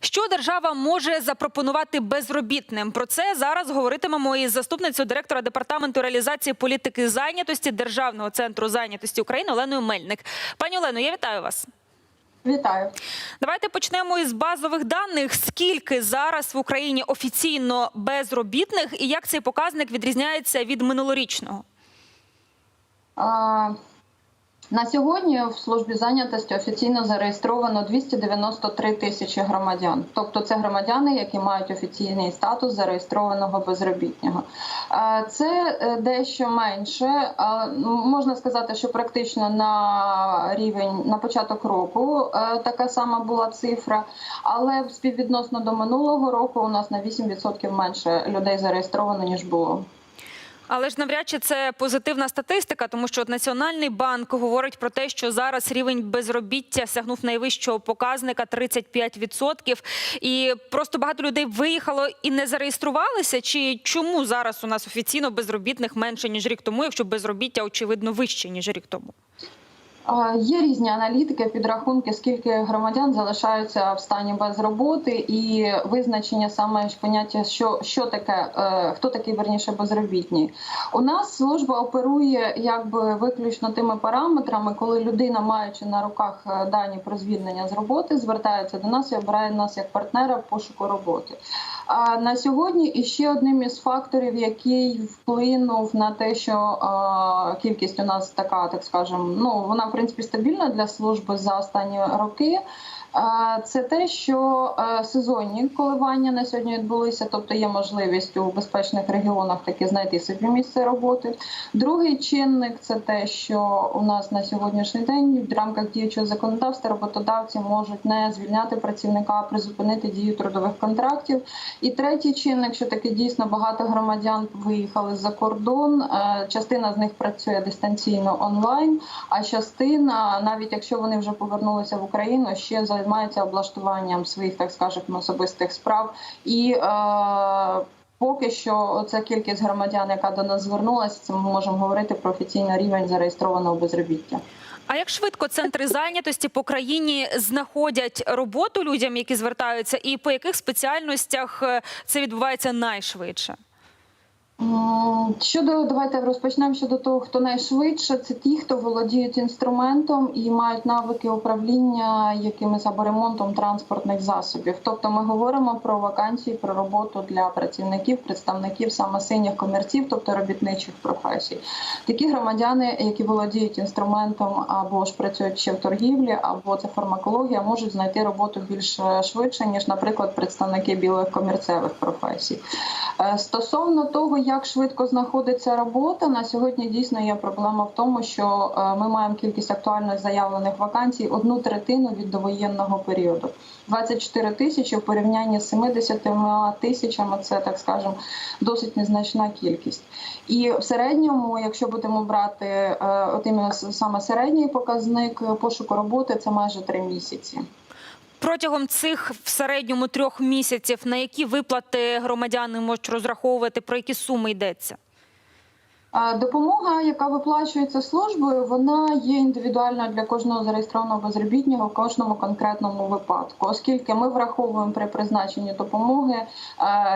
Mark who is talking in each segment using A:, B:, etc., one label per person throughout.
A: Що держава може запропонувати безробітним? Про це зараз говоритимемо із заступницею директора департаменту реалізації політики зайнятості Державного центру зайнятості України Оленою Мельник. Пані Олено, я вітаю вас.
B: Вітаю.
A: Давайте почнемо із базових даних. Скільки зараз в Україні офіційно безробітних і як цей показник відрізняється від минулорічного?
B: На сьогодні в службі зайнятості офіційно зареєстровано 293 тисячі громадян. Тобто це громадяни, які мають офіційний статус зареєстрованого безробітного. Це е, дещо менше. ну, Можна сказати, що практично на рівень на початок року е, така сама була цифра, але співвідносно до минулого року у нас на 8% менше людей зареєстровано ніж було.
A: Але ж навряд чи це позитивна статистика, тому що от Національний банк говорить про те, що зараз рівень безробіття сягнув найвищого показника 35%. І просто багато людей виїхало і не зареєструвалися. Чи чому зараз у нас офіційно безробітних менше ніж рік тому, якщо безробіття очевидно вище ніж рік тому?
B: Є різні аналітики, підрахунки, скільки громадян залишаються в стані без роботи, і визначення саме ж поняття, що, що таке, е, хто такий верніше безробітний. У нас служба оперує якби виключно тими параметрами, коли людина, маючи на руках е, дані про звільнення з роботи, звертається до нас і обирає нас як партнера пошуку роботи. А на сьогодні і ще одним із факторів, який вплинув на те, що кількість у нас така, так скажемо, ну вона в принципі стабільна для служби за останні роки. Це те, що е, сезонні коливання на сьогодні відбулися, тобто є можливість у безпечних регіонах таки знайти собі місце роботи. Другий чинник це те, що у нас на сьогоднішній день в рамках діючого законодавства роботодавці можуть не звільняти працівника, призупинити дію трудових контрактів. І третій чинник, що таки дійсно багато громадян виїхали за кордон. е, Частина з них працює дистанційно онлайн, а частина, навіть якщо вони вже повернулися в Україну, ще займаються облаштуванням своїх, так скажемо, особистих справ і. Е, Поки що ця кількість громадян, яка до нас звернулася, це ми можемо говорити про офіційний рівень зареєстрованого безробіття.
A: А як швидко центри зайнятості по країні знаходять роботу людям, які звертаються, і по яких спеціальностях е, це відбувається найшвидше?
B: Щодо давайте розпочнемо щодо того, хто найшвидше. Це ті, хто володіють інструментом і мають навики управління якимось або ремонтом транспортних засобів. Тобто, ми говоримо про вакансії, про роботу для працівників, представників саме синіх комерців, тобто робітничих професій. Такі громадяни, які володіють інструментом або ж працюють ще в торгівлі, або це фармакологія, можуть знайти роботу більш е, швидше ніж, наприклад, представники білих комерцевих професій. Е, Стосовно того, як швидко знаходиться робота, на сьогодні дійсно є проблема в тому, що е, ми маємо кількість актуально заявлених вакансій одну третину від довоєнного періоду. 24 тисячі в порівнянні з 70 тисячами це так скажемо досить незначна кількість. І в середньому, якщо будемо брати е, от іменно саме середній показник пошуку роботи, це майже 3 місяці.
A: Протягом цих в середньому трьох місяців на які виплати громадяни можуть розраховувати, про які суми йдеться?
B: Допомога, яка виплачується службою, вона є індивідуальна для кожного зареєстрованого безробітного в кожному конкретному випадку, оскільки ми враховуємо при призначенні допомоги е,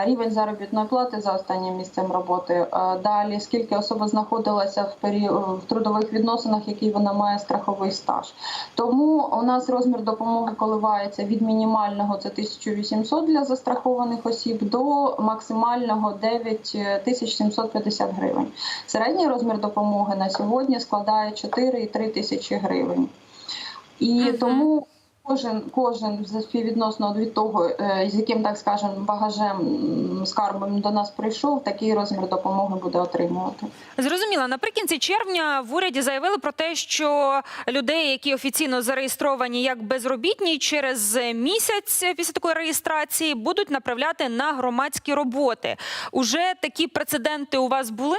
B: рівень заробітної плати за останнім місцем роботи. е, Далі скільки особа знаходилася в період в трудових відносинах, який вона має страховий стаж. Тому у нас розмір допомоги коливається від мінімального це 1800 для застрахованих осіб до максимального 9750 гривень. Середній розмір допомоги на сьогодні складає 4,3 тисячі гривень. І тому кожен, кожен співвідносно від того, е, з яким так скажемо багажем скарбом до нас прийшов, такий розмір допомоги буде отримувати.
A: Зрозуміло, наприкінці червня в уряді заявили про те, що людей, які офіційно зареєстровані як безробітні, через місяць після такої реєстрації будуть направляти на громадські роботи. Уже такі прецеденти у вас були?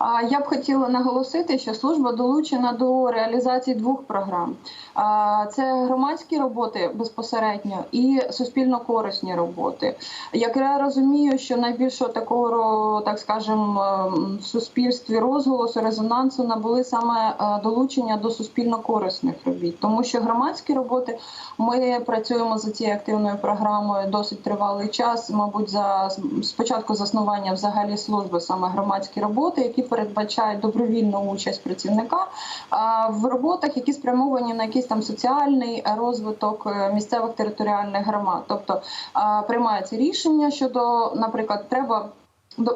B: А Я б хотіла наголосити, що служба долучена до реалізації двох програм: це громадські роботи безпосередньо і суспільно корисні роботи. Як я розумію, що найбільшого такого так скажем ем, в суспільстві розголосу резонансу набули саме е, долучення до суспільно корисних робіт, тому що громадські роботи ми працюємо за цією активною програмою досить тривалий час. Мабуть, за спочатку заснування взагалі служби саме громадські роботи, які передбачають добровільну участь працівника в роботах, які спрямовані на якийсь там соціальний розвиток е, місцевих територіальних громад. Тобто приймається рішення щодо, наприклад, треба.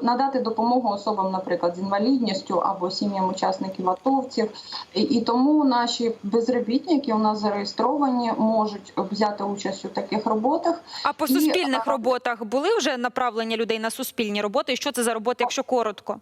B: Надати допомогу особам, наприклад, з інвалідністю або сім'ям учасників атовців, і, і тому наші безробітні, які у нас зареєстровані, можуть взяти участь у таких роботах.
A: А по суспільних
B: а,
A: роботах були вже направлення людей на суспільні роботи? І що це за роботи, якщо коротко?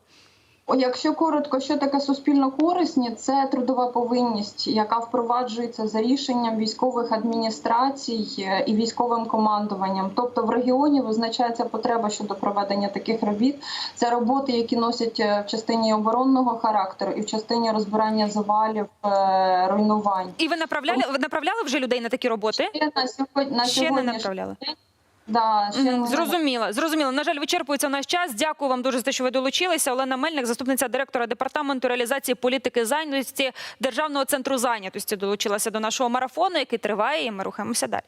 B: Якщо коротко, що таке суспільно корисні, це трудова повинність, яка впроваджується за рішенням військових адміністрацій е, і військовим командуванням. Тобто в регіоні визначається потреба щодо проведення таких робіт. Це роботи, які носять е, в частині оборонного характеру і в частині розбирання завалів, е, руйнувань.
A: І ви направляли ви направляли вже людей на такі роботи?
B: Ще на сьогодні на
A: Ще не направляли.
B: Да, ще
A: Мгм, Зрозуміло, зрозуміло. На жаль, вичерпується наш час. Дякую вам дуже за те, що ви долучилися. Олена Мельник, заступниця директора департаменту реалізації політики зайнятості Державного центру зайнятості, долучилася до нашого марафону, який триває, і ми рухаємося далі.